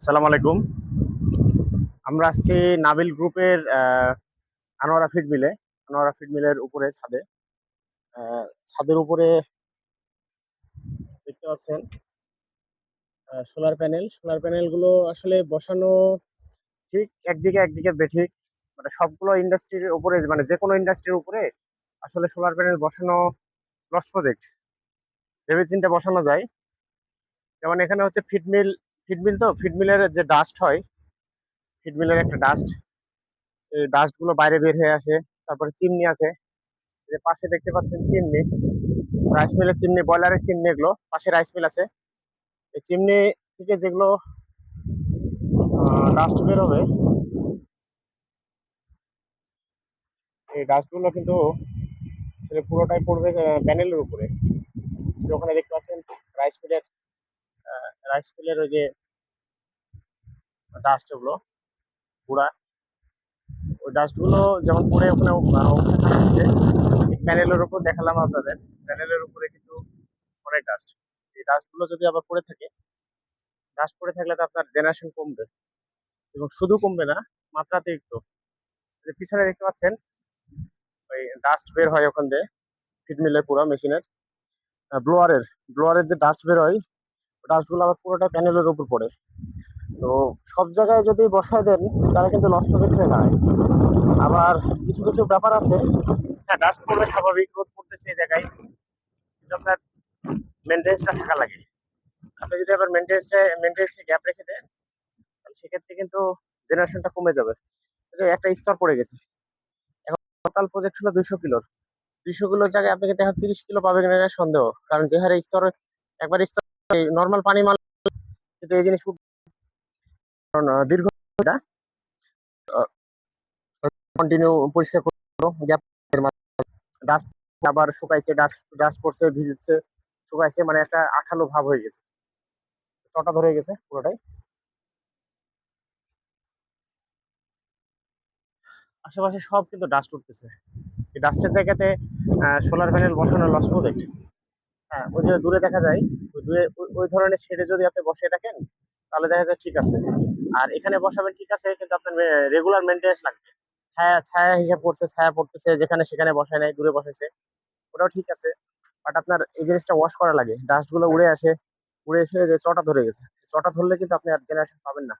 সালাম আলাইকুম। আমরা আসছি নাবিল গ্রুপের আনোয়ারা ফিড মিলে। আনোয়ারা ফিড মিলের উপরে ছাদে। ছাদের উপরে দেখতে পাচ্ছেন সোলার প্যানেল। সোলার প্যানেলগুলো আসলে বসানো ঠিক একদিকে একদিকে বেঠিক। মানে সবগুলো ইন্ডাস্ট্রির উপরে মানে যে কোনো ইন্ডাস্ট্রির উপরে আসলে সোলার প্যানেল বসানো লস প্রজেক্ট। ভেবে চিন্তে বসানো যায়। যেমন এখানে হচ্ছে ফিড মিল ফিড মিল তো ফিডমিলের যে ডাস্ট হয় ফিডমিলের একটা ডাস্ট এই ডাস্টগুলো বাইরে বের হয়ে আসে, তারপরে চিমনি আছে যে পাশে দেখতে পাচ্ছেন চিমনি রাইস মিলের চিমনি বয়লারের চিমনি এগুলো, পাশে রাইস মিল আছে, এই চিমনি থেকে যেগুলো ডাস্ট বের হবে এই ডাস্টগুলো কিন্তু পুরোটাই পড়বে প্যানেলের উপরে ওখানে দেখতে পাচ্ছেন রাইস মিলের রাইস মিলের ওই যে ডাস্ট ওগুলো পুরা। ওই ডাস্টগুলো যেমন পড়ে ওখানে অবস্থা খারাপ হচ্ছে প্যানেলের উপর দেখালাম আপনাদের। প্যানেলের উপরে কিন্তু অনেক ডাস্ট এই ডাস্টগুলো যদি আবার পড়ে থাকে ডাস্ট পড়ে থাকলে তো আপনার জেনারেশন কমবে। এবং শুধু কমবে না মাত্রাতিরিক্ত পিছনে দেখতে পাচ্ছেন, ওই ডাস্ট বের হয় ওখান দিয়ে। ফিড মিলের পুরো মেশিনের ব্লোয়ারের ব্লোয়ারের যে ডাস্ট বের হয় ডাস্টগুলো আবার পুরোটা প্যানেলের উপর পড়ে। তো সব জায়গায় যদি বসায় দেন, তাহলে কিন্তু লস প্রজেক্ট হয়ে দাঁড়ায় আবার কিছু কিছু ব্যাপার আছে। হ্যাঁ ডাস্ট পড়বে স্বাভাবিক রোদ পড়তেছে এই জায়গায়। কিন্তু আপনার মেনটেন্সটা থাকা লাগে। আপনি যদি আবার মেনটেন্সটা মেনটেন্সে গ্যাপ রেখে দেন, তাহলে সেক্ষেত্রে কিন্তু জেনারেশনটা কমে যাবে। একটা স্তর পড়ে গেছে। এখন টোটাল প্রজেক্ট হলো দুইশো কিলোর। দুইশো কিলোর জায়গায় আপনি কিন্তু এখন তিরিশ কিলো পাবেন কিনা সন্দেহ। কারণ যে হারে স্তর, একবার স্তর নর্মাল পানি মাল কিন্তু এই জিনিস কারণ দীর্ঘ কন্টিনিউ পরিষ্কার করব গ্যাপ ডাস্ট আবার শুকাইছে ডাস্ট ডাস্ট পড়ছে, ভিজেছে, শুকাইছে মানে একটা আঠালো ভাব হয়ে গেছে। চটা ধরে গেছে পুরোটাই। আশেপাশে সব কিন্তু ডাস্ট উঠতেছে। এই ডাস্টের জায়গাতে সোলার প্যানেল বসানো লস প্রজেক্ট হ্যাঁ ওই যে দূরে দেখা যায় দূরে, ওই- ধরনের শেডে যদি আপনি বসিয়ে রাখেন তাহলে দেখা যায় ঠিক আছে। আর এখানে বসাবেন ঠিক আছে, কিন্তু আপনার রেগুলার মেনটেন্স লাগবে। ছায়া ছায়া হিসাব করছে, ছায়া পড়তেছে, যেখানে সেখানে বসায় নাই, দূরে বসেছে ওটাও ঠিক আছে বাট আপনার এই জিনিসটা ওয়াশ করা লাগে। ডাস্টগুলো উড়ে আসে, উড়ে এসে চটা ধরে গেছে, চটা ধরলে কিন্তু আপনি আর জেনারেশন পাবেন না।